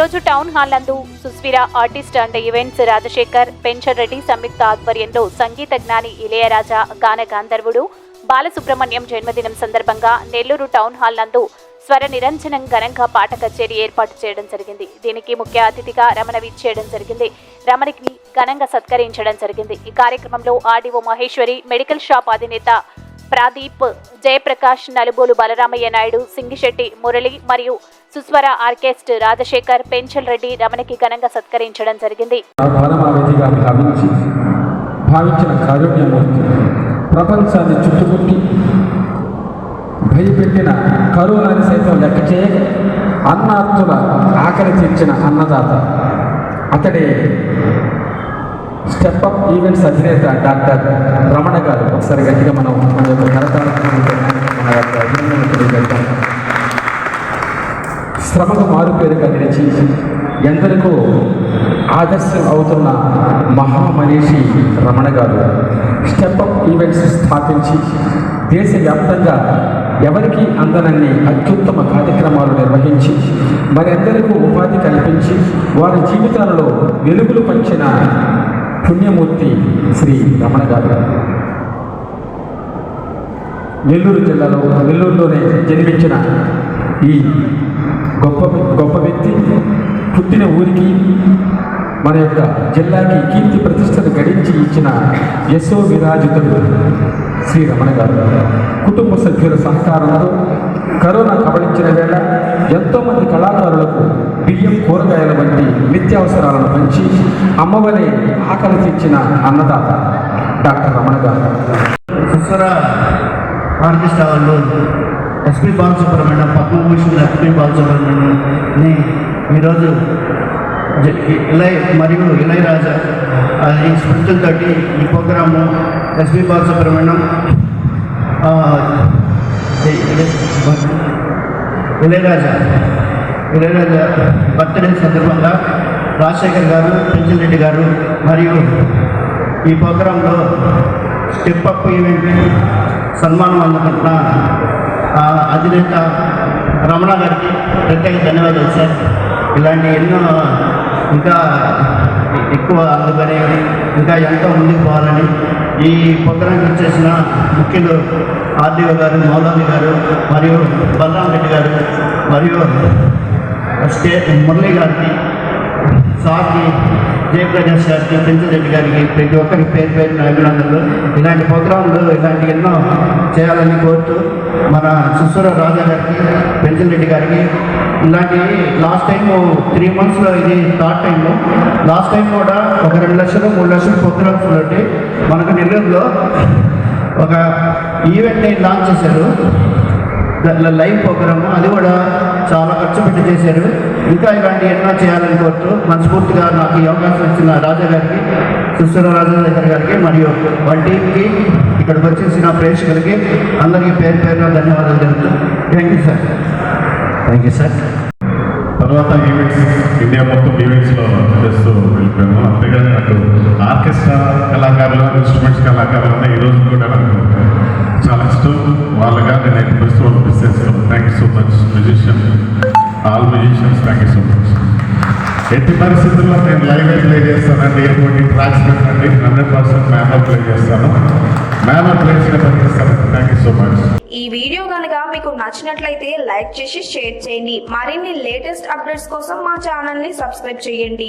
రోజు town hall నందు Susvira artist and events Rajasekhar pension Reddy సంయుక్త ఆధ్వర్యంలో సంగీత జ్ఞాని ఇళయరాజా గాన గాంధర్వుడు బాలసుబ్రహ్మణ్యం జన్మదినం సందర్భంగా నెల్లూరు టౌన్ హాల్ నందు స్వర నిరంజనం ఘనంగా పాట కచేరీ ఏర్పాటు చేయడం జరిగింది. దీనికి ముఖ్య అతిథిగా రమణ విచ్చేయడం జరిగింది. రమణికి ఘనంగా సత్కరించడం జరిగింది. ఈ కార్యక్రమంలో ఆర్డీఓ మహేశ్వరి మెడికల్ షాప్ అధినేత ప్రాదీప్ జయప్రకాష్ నలుబోలు బలరామయ్య నాయుడు సింగిశెట్టి మురళి మరియు సుస్వర ఆర్కెస్ట్ రాజశేఖర్ పెంచల్ రెడ్డి రమణికి ఘనంగా సత్కరించడం జరిగింది. ప్రపంచాన్ని చుట్టుముట్టి భయపెట్టిన కరోనాని సైతం లెక్క చేయక అన్నార్థుల ఆకలి తీర్చిన అన్నదాత అతడే స్టెప్ అప్ ఈవెంట్స్ అధినేత డాక్టర్ రమణ గారు. ఒకసారి గట్టిగా మనం మన యొక్క కరతాళధ్వనితో మన శ్రమకు మారుపేరుగా నిలిచి ఎందరికో ఆదర్శం అవుతున్న మహామనీషి రమణ గారు స్టెప్ అప్ ఈవెంట్స్ స్థాపించి దేశవ్యాప్తంగా ఎవరికీ అందనన్ని అత్యుత్తమ కార్యక్రమాలు నిర్వహించి మరెందరికీ ఉపాధి కల్పించి వారి జీవితాలలో వెలుగులు పంచిన పుణ్యమూర్తి శ్రీ రమణ గారు నెల్లూరు జిల్లాలో నెల్లూరులోనే జన్మించిన ఈ గొప్ప గొప్ప వ్యక్తి పుట్టిన ఊరికి మన యొక్క జిల్లాకి కీర్తి ప్రతిష్టను గడించి ఇచ్చిన యశో విరాజితుడు శ్రీ రమణ గారు కుటుంబ సభ్యుల సహకారంతో బియ్యం కూరగాయల వంటి నిత్యావసరాలను పంచి అమ్మవలే ఆకలి తీర్చిన అన్నదాత డాక్టర్ రమణ గారు. సుస్వర ఆర్కెస్ట్రా వాళ్ళు ఎస్పి బాలసుబ్రహ్మణ్యం పద్మభూషణ్ ఎస్పి బాలసుబ్రహ్మణ్యంని ఈరోజు జ- ఇలై మరియు ఇళయరాజా ఈ స్మృతులు తోటి ఈ ప్రోగ్రాము ఎస్పి బాలసుబ్రహ్మణ్యం ఇళయరాజా ఇ- బర్త్డే సందర్భంగా రాజశేఖర్ గారు పెంచల్ రెడ్డి గారు మరియు ఈ ప్రోగ్రాంలో స్టెప్ అప్ ఈవెంట్ సన్మానం అందుకుంటున్న ఆ, అధినేత రమణ గారికి ప్రత్యేక ధన్యవాదాలు సార్. ఇలాంటి ఎన్నో ఇంకా ఎక్కువ అందుకని ఇంకా ఎంతో ముందుకు పోవాలని ఈ ప్రోగ్రాంకి వచ్చేసిన ముఖ్యులు ఆర్డీఓ గారు మౌలాని గారు మరియు బలరాం రెడ్డి గారు మరియు ఎస్కే మురళి గారికి సార్కి జయప్రకాష్ గారికి పెంచరెడ్డి గారికి ప్రతి ఒక్కరికి పేరు పేరు అభినందనలు ఇలాంటి ప్రోగ్రాంలు ఇలాంటి ఎన్నో చేయాలని కోరుతూ మన సుస్వర రాజా గారికి పెంచరెడ్డి గారికి ఇలాంటి లాస్ట్ టైం త్రీ మంత్స్లో ఇది థర్డ్ టైం లాస్ట్ టైం కూడా ఒక రెండు లక్షలు మూడు లక్షలు ప్రోగ్రామ్స్ ఉంటే మనకు నెల్లూరులో ఒక ఈవెంట్ని లాంచ్ చేశారు. లైవ్ ప్రోగ్రాము అది కూడా చాలా ఖర్చు పెట్టి చేశారు. ఇంకా ఇలాంటి ఎన్నో చేయాలని కోరుతూ మనస్ఫూర్తిగా నాకు ఈ అవకాశం ఇచ్చిన రాజా గారికి సుశ్వర రాజశేఖర్ గారికి మరియు వాళ్ళ టీంకి ఇక్కడికి వచ్చేసిన ప్రేక్షకులకి అందరికీ పేరు పేరున ధన్యవాదాలు తెలుపుతూ thank you sir thank you sir తర్వాత ఈవెంట్స్ ఇండియా మొత్తం ఈవెంట్స్లో చేస్తూ వెళ్ళిపోయాము. అంతేగాని నాకు ఆర్కెస్ట్రా కళాకారులు ఇన్స్ట్రుమెంట్స్ కళాకారులు ఈ రోజు కూడా నాకు చాలా ఇష్టం. వాళ్ళగా నేను ఎక్స్ప్రెస్ వాళ్ళు మిస్ చేస్తాను thank you so much musician all musicians thank you so much ఎట్టి పరిస్థితుల్లో నేను లైవ్ ప్లే చేస్తానండి ఎటువంటి ట్రాక్స్ పెట్టండి హండ్రెడ్ పర్సెంట్ మ్యాన్ ప్లే చేస్తాను. మ్యాన్ ప్లే చేయడం థ్యాంక్ యూ సో మచ్ ఈ వీడియో కనుక మీకు నచ్చినట్లయితే లైక్ చేసి షేర్ చేయండి. మరిన్ని లేటెస్ట్ అప్డేట్స్ కోసం మా ఛానల్ని సబ్స్క్రైబ్ చేయండి.